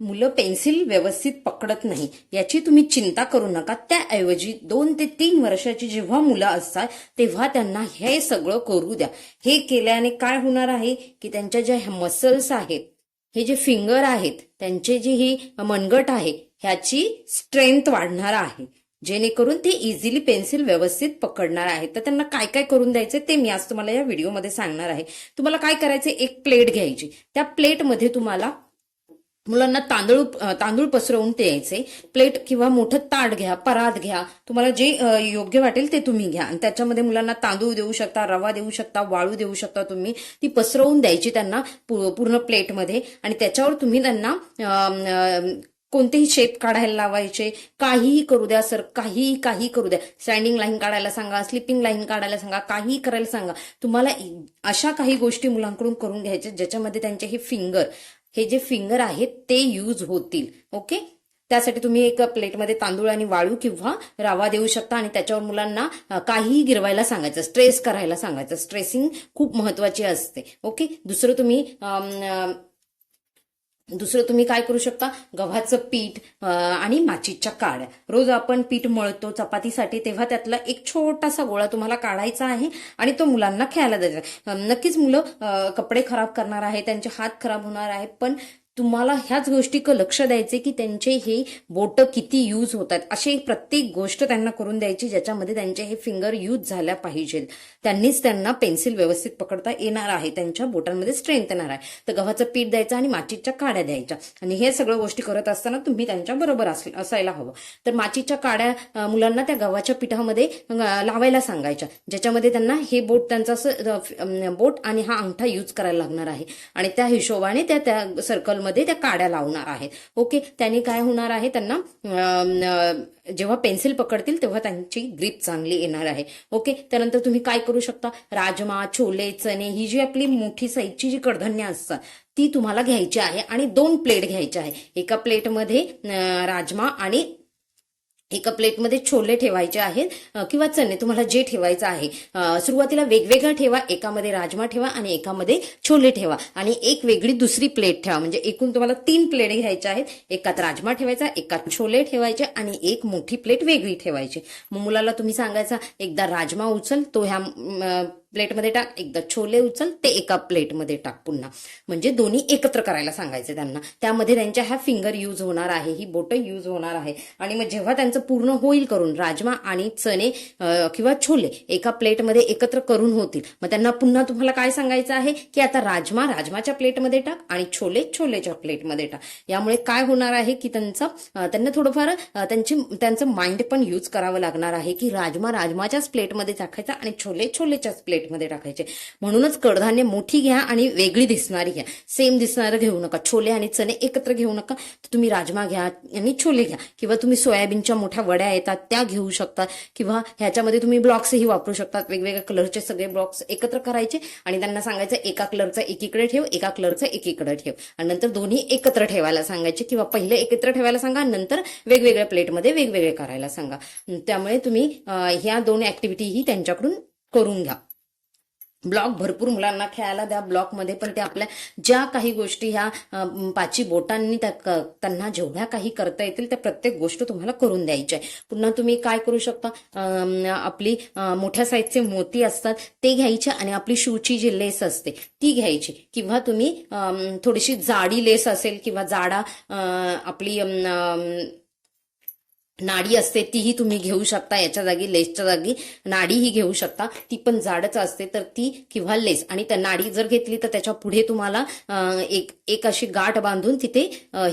मुलं पेन्सिल व्यवस्थित पकडत नाही. याची तुम्ही चिंता करू नका. त्याऐवजी दोन ते तीन वर्षाची जेव्हा मुलं असतात तेव्हा त्यांना हे सगळं करू द्या. हे केल्याने काय होणार आहे? की त्यांच्या ज्या मसल्स आहेत हे जे फिंगर आहेत त्यांचे जे ही मनगट आहे ह्याची स्ट्रेंथ वाढणार आहे. जेणेकरून ते इझिली पेन्सिल व्यवस्थित पकडणार आहेत. तर त्यांना काय काय करून द्यायचं ते मी आज तुम्हाला या व्हिडिओमध्ये सांगणार आहे. तुम्हाला काय करायचं एक प्लेट घ्यायची. त्या प्लेटमध्ये तुम्हाला मुलांना तांदूळ तांदूळ पसरवून द्यायचे प्लेट किंवा मोठं ताट घ्या परात घ्या. तुम्हाला जे योग्य वाटेल ते तुम्ही घ्या. आणि त्याच्यामध्ये मुलांना तांदूळ देऊ शकता रवा देऊ शकता वाळू देऊ शकता तुम्ही. ती पसरवून द्यायची त्यांना पूर्ण प्लेटमध्ये. आणि त्याच्यावर तुम्ही त्यांना कोणतेही शेप काढायला लावायचे. काहीही करू द्या सर. काहीही काही करू द्या. स्टँडिंग लाईन काढायला सांगा स्लिपिंग लाईन काढायला सांगा काहीही करायला सांगा. तुम्हाला अशा काही गोष्टी मुलांकडून करून घ्यायच्या ज्याच्यामध्ये त्यांचे हे फिंगर हे जे फिंगर आहेत ते यूज होतील ओके त्यासाठी तुम्ही एक प्लेटमध्ये तांदूळ आणि वाळू किंवा रवा देऊ शकता आणि त्याच्यावर मुलांना काहीही गिरवायला सांगायचं स्ट्रेस करायला सांगायचं. स्ट्रेसिंग खूप महत्वाची असते ओके दुसरं तुम्ही दुसरं तुम्ही काय करू शकता? गव्हाचं पीठ आणि माचीच्या काड्या रोज आपण पीठ मळतो चपातीसाठी तेव्हा त्यातला एक छोटासा गोळा तुम्हाला काढायचा आहे आणि तो मुलांना खेळायला द्यायचा नक्कीच मुलं कपडे खराब करणार आहे त्यांचे हात खराब होणार आहे पण तुम्हाला ह्याच गोष्टी लक्ष द्यायचे की त्यांचे हे बोट किती यूज होतात. अशी प्रत्येक गोष्ट त्यांना करून द्यायची ज्याच्यामध्ये त्यांचे हे फिंगर यूज झाल्या पाहिजेत. त्यांनीच त्यांना पेन्सिल व्यवस्थित पकडता येणार आहे. त्यांच्या बोटांमध्ये स्ट्रेंथ येणार आहे. तर गव्हाचं पीठ द्यायचं आणि माचीच्या काड्या द्यायच्या. आणि हे सगळं गोष्टी करत असताना तुम्ही त्यांच्या बरोबर असायला हवं. तर माचीच्या काड्या मुलांना त्या गव्हाच्या पिठामध्ये लावायला सांगायच्या. ज्याच्यामध्ये त्यांना हे बोट त्यांचं असं बोट आणि हा अंगठा यूज करायला लागणार आहे. आणि त्या हिशोबाने त्या त्या मध्ये त्या काड्या लावणार आहेत. ओके त्याने काय होणार आहे? त्यांना जेव्हा पेन्सिल पकडतील तेव्हा त्यांची ग्रीप चांगली येणार आहे. ओके त्यानंतर तुम्ही काय करू शकता? राजमा छोले चणे ही जी आपली मोठी साईजची जी कडधान्य असतात ती तुम्हाला घ्यायची आहे आणि दोन प्लेट घ्यायची आहे. एका प्लेटमध्ये राजमा आणि एका प्लेटमध्ये छोले ठेवायचे आहेत किंवा चणे तुम्हाला जे ठेवायचं आहे. सुरुवातीला वेगवेगळं ठेवा एकामध्ये राजमा ठेवा आणि एकामध्ये छोले ठेवा. आणि एक वेगळी दुसरी प्लेट ठेवा. म्हणजे एकूण तुम्हाला तीन प्लेट घ्यायच्या आहेत. एकात राजमा ठेवायचा एकात छोले ठेवायचे आणि एक मोठी प्लेट वेगळी ठेवायची. मग मुलाला तुम्ही सांगायचा एकदा राजमा उचल तो ह्या प्लेटमध्ये टाक एकदा छोले उचल ते एका प्लेटमध्ये टाक पुन्हा. म्हणजे दोन्ही एकत्र करायला सांगायचे त्यांना. त्यामध्ये त्यांच्या ह्या फिंगर यूज होणार आहे ही बोटं यूज होणार आहे. आणि मग जेव्हा त्यांचं पूर्ण होईल करून राजमा आणि चणे किंवा छोले एका प्लेटमध्ये एकत्र करून होतील मग त्यांना पुन्हा तुम्हाला काय सांगायचं आहे? की आता राजमा राजमाच्या प्लेटमध्ये टाक आणि छोले छोलेच्या प्लेटमध्ये टाक. यामुळे काय होणार आहे की त्यांचं त्यांना थोडंफार त्यांची त्यांचं माइंड पण यूज करावं लागणार आहे की राजमा राजमाच्याच प्लेटमध्ये टाकायचा आणि छोले छोलेच्याच प्लेट प्लेटमध्ये टाकायचे. म्हणूनच कडधान्य मोठी घ्या आणि वेगळी दिसणारी घ्या. सेम दिसणारं घेऊ नका. छोले आणि चणे एकत्र घेऊ नका. तर तुम्ही राजमा घ्या आणि छोले घ्या. किंवा तुम्ही सोयाबीनच्या मोठ्या वड्या येतात त्या घेऊ शकता. किंवा ह्याच्यामध्ये तुम्ही ब्लॉक्सही वापरू शकतात. वेगवेगळ्या कलरचे सगळे ब्लॉक्स एकत्र करायचे आणि त्यांना सांगायचं एका कलरचा एकीकडे ठेव एका कलरचा एकीकडे ठेव. आणि नंतर दोन्ही एकत्र ठेवायला सांगायचे किंवा पहिले एकत्र ठेवायला सांगा नंतर वेगवेगळ्या प्लेटमध्ये वेगवेगळे करायला सांगा. त्यामुळे तुम्ही ह्या दोन ऍक्टिव्हिटी ही त्यांच्याकडून करून घ्या. ब्लॉक भरपूर मुलांना खेळायला द्या. ब्लॉकमध्ये पण ते आपल्या ज्या काही गोष्टी ह्या पाची बोटांनी क- त्यांना जेवढ्या काही करता येतील त्या प्रत्येक गोष्ट तुम्हाला करून द्यायच्या आहे. पुन्हा तुम्ही काय करू शकता? आपली मोठ्या साईजचे मोती असतात ते घ्यायचे आणि आपली शूची जी लेस असते ती घ्यायची. किंवा तुम्ही थोडीशी जाडी लेस असेल किंवा जाडा आपली नाडी असते तीही तुम्ही घेऊ शकता याच्या जागी लेसच्या जागी नाडीही घेऊ शकता. ती पण जाडच असते तर ती किंवा लेस. आणि त्या नाडी जर घेतली तर त्याच्या पुढे तुम्हाला एक एक अशी गाठ बांधून तिथे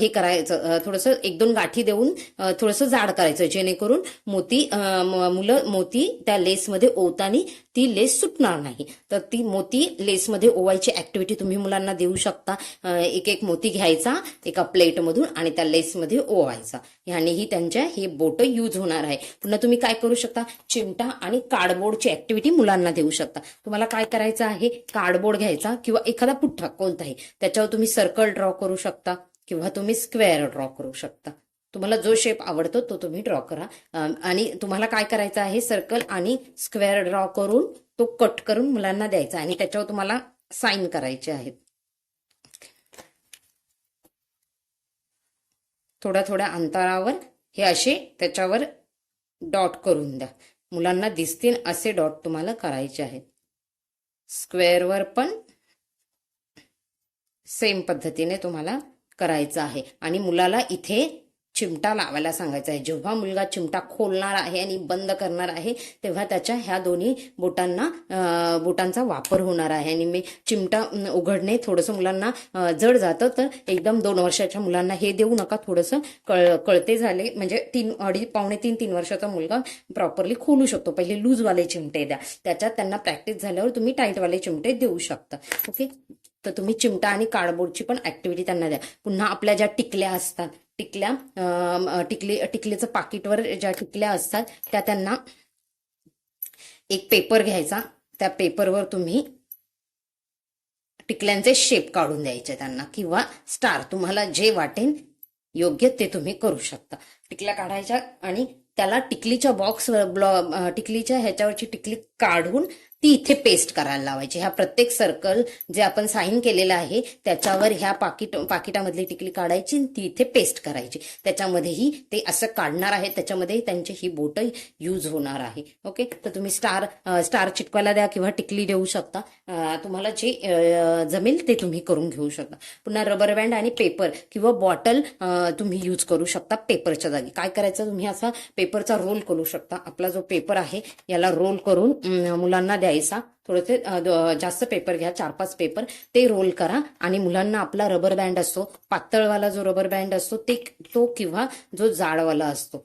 हे करायचं थोडंसं एक दोन गाठी देऊन थोडंसं जाड करायचं जेणेकरून मोती मुलं मोती त्या लेसमध्ये ओवतानी ती लेस सुटणार नाही. तर ती मोती लेसमध्ये ओवायची ऍक्टिव्हिटी तुम्ही मुलांना देऊ शकता. एक एक मोती घ्यायचा एका प्लेटमधून आणि त्या लेसमध्ये ओवायचा. ह्यानेही त्यांच्या हे बोट यूज होणार आहे. पुन्हा तुम्ही काय करू शकता? चिमटा आणि कार्डबोर्डची ऍक्टिव्हिटी मुलांना देऊ शकता. तुम्हाला काय करायचं आहे? कार्डबोर्ड घ्यायचा किंवा एखादा पुठ्ठा कोणताही. त्याच्यावर तुम्ही सर्कल ड्रॉ करू शकता किंवा तुम्ही स्क्वेअर ड्रॉ करू शकता. तुम्हाला जो शेप आवडतो तो तुम्ही ड्रॉ करा. आणि तुम्हाला काय करायचं आहे सर्कल आणि स्क्वेअर ड्रॉ करून तो कट करून मुलांना द्यायचा आणि त्याच्यावर तुम्हाला साईन करायचे आहेत. थोड्या थोड्या अंतरावर हे असे त्याच्यावर डॉट करून द्या. मुलांना दिसतील असे डॉट तुम्हाला करायचे आहेत. स्क्वेअरवर पण सेम पद्धतीने तुम्हाला करायचं आहे. आणि मुलाला इथे चिमटा लावायला सांगायचा आहे. जेव्हा मुलगा चिमटा खोलणार आहे आणि बंद करणार आहे तेव्हा त्याच्या ह्या दोन्ही बोटांना बोटांचा वापर होणार आहे. आणि मी चिमटा उघडणे थोडंसं मुलांना जड जातं तर एकदम दोन वर्षाच्या मुलांना हे देऊ नका. थोडंसं कळ कळते झाले. म्हणजे तीन अडी पावणे तीन तीन वर्षाचा मुलगा प्रॉपरली खोलू शकतो. पहिले लूजवाले चिमटे द्या. त्याच्यात त्यांना प्रॅक्टिस झाल्यावर तुम्ही टाईटवाले चिमटे देऊ शकता. ओके तर तुम्ही चिमटा आणि कार्डबोर्डची पण ऍक्टिव्हिटी त्यांना द्या. पुन्हा आपल्या ज्या टिकल्या असतात टिकल्या टिकली टिकलीचं पाकिटवर ज्या टिकल्या असतात त्या त्यांना एक पेपर घ्यायचा. त्या पेपरवर तुम्ही टिकल्यांचे शेप काढून द्यायचे त्यांना किंवा स्टार तुम्हाला जे वाटेल योग्य ते तुम्ही करू शकता. टिकल्या काढायच्या आणि त्याला टिकलीच्या बॉक्स ब्लॉ टिकलीच्या ह्याच्यावरची टिकली काढून ती इथे पेस्ट करायला लावायची. ह्या प्रत्येक सर्कल जे आपण साईन केलेलं आहे त्याच्यावर ह्या पाकिट पाकिटामधली टिकली काढायची आणि ती इथे पेस्ट करायची. त्याच्यामध्येही ते असं काढणार आहे. त्याच्यामध्ये त्यांची ही बोट यूज होणार आहे. ओके तर तुम्ही स्टार स्टार चिटकवायला द्या किंवा टिकली देऊ शकता. तुम्हाला जे जमेल ते तुम्ही करून घेऊ शकता. पुन्हा रबर बँड आणि पेपर किंवा बॉटल तुम्ही यूज करू शकता पेपरच्या जागी. काय करायचं? तुम्ही असा पेपरचा रोल करू शकता. आपला जो पेपर आहे याला रोल करून मुलांना द्यायचा. थोडेसे अ, थोडेसे जास्त पेपर घ्या चार पाच पेपर ते रोल करा. आणि मुलांना आपला रबर बँड असतो पातळवाला जो रबर बँड असतो ते तो किंवा जो जाडवाला असतो.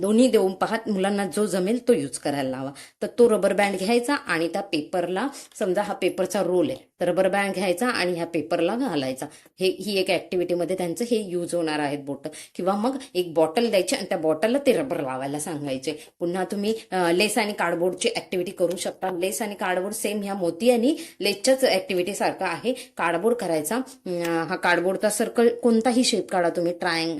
दोन्ही देऊन पाहत मुलांना जो जमेल तो यूज करायला लावा. तर तो रबर बँड घ्यायचा आणि त्या पेपरला समजा हा पेपरचा रोल आहे तर रबर बँड घ्यायचा आणि ह्या पेपरला घालायचा. हे ही एक ऍक्टिव्हिटीमध्ये त्यांचं हे यूज होणार आहेत बोट. किंवा मग एक बॉटल द्यायची आणि त्या बॉटलला ते रबर लावायला सांगायचे. पुन्हा तुम्ही लेस आणि कार्डबोर्डची ऍक्टिव्हिटी करू शकता. लेस आणि कार्डबोर्ड सेम ह्या मोती आणि लेसच्याच ऍक्टिव्हिटी सारखा आहे. कार्डबोर्ड करायचा. हा कार्डबोर्डचा सर्कल कोणताही शेप काढा तुम्ही. ट्रायंग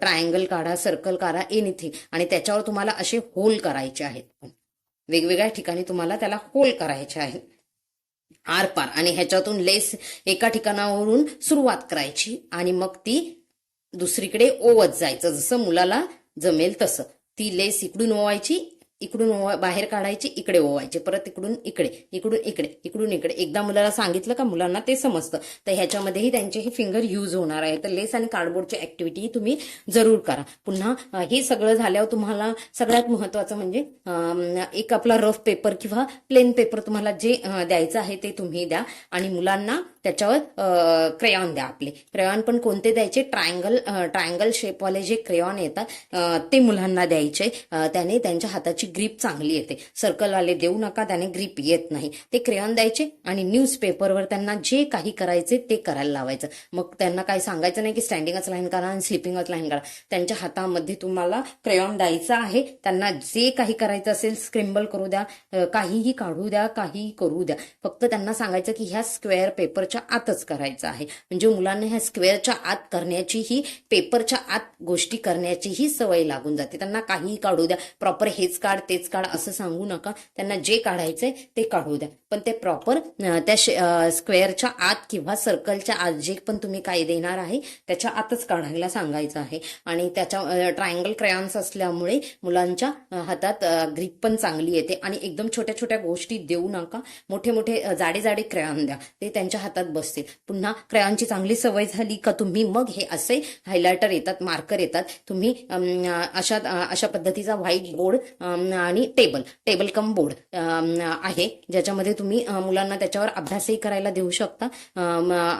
ट्रायंगल काढा सर्कल काढा एनिथिंग आणि त्याच्यावर तुम्हाला असे होल करायचे आहेत. वेगवेगळ्या ठिकाणी तुम्हाला त्याला होल करायचे आहेत. आरपार आणि ह्याच्यातून लेस एका ठिकाणावरून सुरुवात करायची. आणि मग ती दुसरीकडे ओवत जायचं. जसं मुलाला जमेल तसं. ती लेस इकडून ओवायची इकडून ओवा- बाहेर काढायचे इकडे ओवायचे परत इकडून इकडे इकडून इकडे इकडून इकडे. एकदा मुलाला सांगितलं का मुलांना ते समजतं. तर ह्याच्यामध्येही त्यांचे हे फिंगर यूज होणार आहे. तर लेस आणि कार्डबोर्डची ऍक्टिव्हिटी तुम्ही जरूर करा. पुन्हा हे सगळं झाल्यावर तुम्हाला सगळ्यात महत्वाचं म्हणजे एक आपला रफ पेपर किंवा प्लेन पेपर तुम्हाला जे द्यायचं आहे ते तुम्ही द्या. आणि मुलांना त्याच्यावर क्रेयॉन द्या आपले. क्रेयॉन पण कोणते द्यायचे? ट्रायंगल ट्रायंगल शेपवाले जे क्रेयॉन येतात ते मुलांना द्यायचे. त्याने त्यांच्या हाताची ग्रीप चांगली येते. सर्कलवाले देऊ नका त्याने ग्रीप येत नाही. ते क्रेयॉन द्यायचे आणि न्यूजपेपरवर त्यांना जे काही करायचे ते करायला लावायचं. मग त्यांना काही सांगायचं नाही की स्टँडिंगच लाईन करा आणि स्लिपिंगच लाईन करा. त्यांच्या हातामध्ये तुम्हाला क्रेयॉन द्यायचं आहे. त्यांना जे काही करायचं असेल स्क्रिम्बल करू द्या. काहीही काढू द्या काहीही करू द्या. फक्त त्यांना सांगायचं की ह्या स्क्वेअर स्क्वेअरच्या आतच करायचं आहे. म्हणजे मुलांना ह्या स्क्वेअरच्या आत करण्याची ही पेपरच्या आत गोष्टी करण्याची ही सवय लागून जाते. त्यांना काहीही काढू द्या. प्रॉपर हेच काढ तेच काढ असं सांगू नका. त्यांना जे काढायचंय ते काढू द्या. पण ते प्रॉपर त्या स्क्वेअरच्या आत किंवा सर्कलच्या आत जे पण तुम्ही काय देणार आहे त्याच्या आतच काढायला सांगायचं आहे. आणि त्याच्या ट्रायंगल क्रेयॉन्स असल्यामुळे मुलांच्या हातात ग्रीप पण चांगली येते. आणि एकदम छोट्या छोट्या गोष्टी देऊ नका. मोठे मोठे जाडे जाडे क्रेयॉन द्या. ते त्यांच्या हातात बसतील. पुन्हा क्रेयॉनची चांगली सवय झाली का तुम्ही मग हे असे हायलायटर येतात मार्कर येतात. तुम्ही अशा अशा पद्धतीचा व्हाईट बोर्ड आणि टेबल टेबल कम बोर्ड आहे ज्याच्यामध्ये तुम्ही मुलांना त्याच्यावर अभ्यासही करायला देऊ शकता.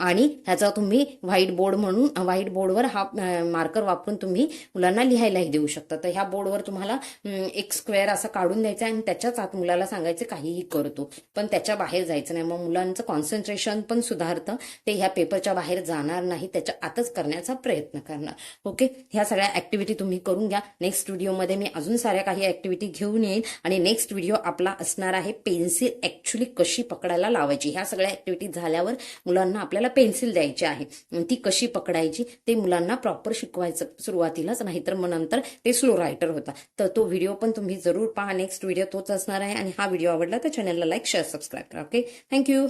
आणि ह्याचा तुम्ही व्हाईट बोर्ड म्हणून व्हाईट बोर्डवर हा मार्कर वापरून तुम्ही मुलांना लिहायलाही देऊ शकता. तर ह्या बोर्डवर तुम्हाला एक स्क्वेअर असं काढून द्यायचा आणि त्याच्याच आत मुलाला सांगायचं काहीही करतो. पण त्याच्या बाहेर जायचं नाही. मग मुलांचं कॉन्सन्ट्रेशन पण सुधारतं. ते ह्या पेपरच्या बाहेर जाणार नाही. त्याच्या आतच करण्याचा प्रयत्न करणार. ओके ह्या सगळ्या ऍक्टिव्हिटी तुम्ही करून घ्या. नेक्स्ट व्हिडिओमध्ये मी अजून साऱ्या काही ऍक्टिव्हिटी घेऊन येईन. आणि नेक्स्ट व्हिडिओ आपला असणार आहे पेन्सिल ऍक्च्युली कशी पकडायला लावायची? ह्या सगळ्या ऍक्टिव्हिटी झाल्यावर मुलांना आपल्याला पेन्सिल द्यायची आहे. ती कशी पकडायची ते मुलांना प्रॉपर शिकवायचं सुरुवातीलाच नाहीतर मग नंतर ते स्लो रायटर होता तर तो व्हिडिओ पण तुम्ही जरूर पहा. नेक्स्ट व्हिडिओ तोच असणार आहे. आणि हा व्हिडिओ आवडला तर चॅनलला लाईक शेअर सबस्क्राईब करा. Okay thank you